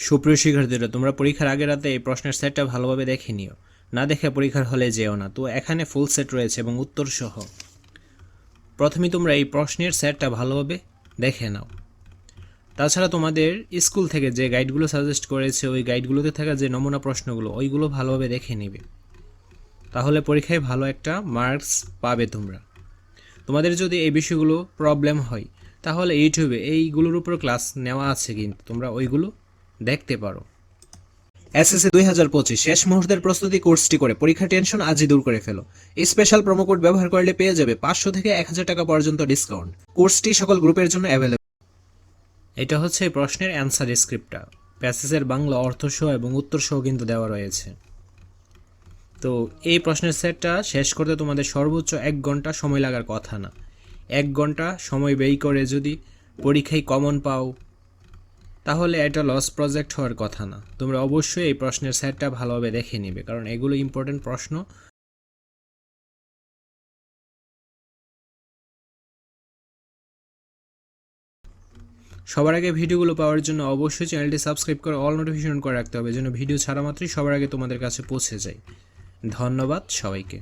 সুপ্রিয় শিক্ষার্থীরা, তোমরা পরীক্ষার আগের রাতে এই প্রশ্নের সেটটা ভালোভাবে দেখে নিও। না দেখে পরীক্ষার হলে যেও না। তো এখানে ফুল সেট রয়েছে এবং উত্তর সহ প্রথমে তোমরা এই প্রশ্নের সেটটা ভালোভাবে দেখে নাও। তাছাড়া তোমাদের স্কুল থেকে যে গাইডগুলো সাজেস্ট করেছে, ওই গাইডগুলোতে থাকা যে নমুনা প্রশ্নগুলো, ওইগুলো ভালোভাবে দেখে নেবে। তাহলে পরীক্ষায় ভালো একটা মার্কস পাবে তোমরা। তোমাদের যদি এই বিষয়গুলো প্রবলেম হয়, তাহলে ইউটিউবে এইগুলোর উপর ক্লাস নেওয়া আছে কিন্তু তোমরা ওইগুলো দেখতে পারো। এসএসসি দুই হাজার পঁচিশ শেষ মুহূর্তের প্রস্তুতি কোর্সটি করে পরীক্ষার টেনশন আজই দূর করে ফেলো। স্পেশাল প্রোমো কোড ব্যবহার করলে পেয়ে যাবে পাঁচশো থেকে এক হাজার টাকা পর্যন্ত ডিসকাউন্ট কোর্সটি সকল গ্রুপের জন্য অ্যাভেলেবল এটা হচ্ছে প্রশ্নের অ্যান্সার স্ক্রিপ্টটা প্যাসেজের বাংলা অর্থসহ এবং উত্তরসহ কিন্তু দেওয়া রয়েছে। তো এই প্রশ্নের সেটটা শেষ করতে তোমাদের সর্বোচ্চ এক ঘণ্টা সময় লাগার কথা না। এক ঘণ্টা সময় ব্যয় করে যদি পরীক্ষায় কমন পাও তাহলে এটা লস প্রজেক্ট হওয়ার কথা না। তোমরা অবশ্যই এই প্রশ্নের সেটটা ভালোভাবে দেখে নিবে, কারণ এগুলো ইম্পর্টেন্ট প্রশ্ন। সবার আগে ভিডিওগুলো পাওয়ার জন্য অবশ্যই চ্যানেলটি সাবস্ক্রাইব করে অল নোটিফিকেশন করে রাখতে হবে, যেন ভিডিও ছাড়া মাত্রই সবার আগে তোমাদের কাছে পৌঁছে যায়। ধন্যবাদ সবাইকে।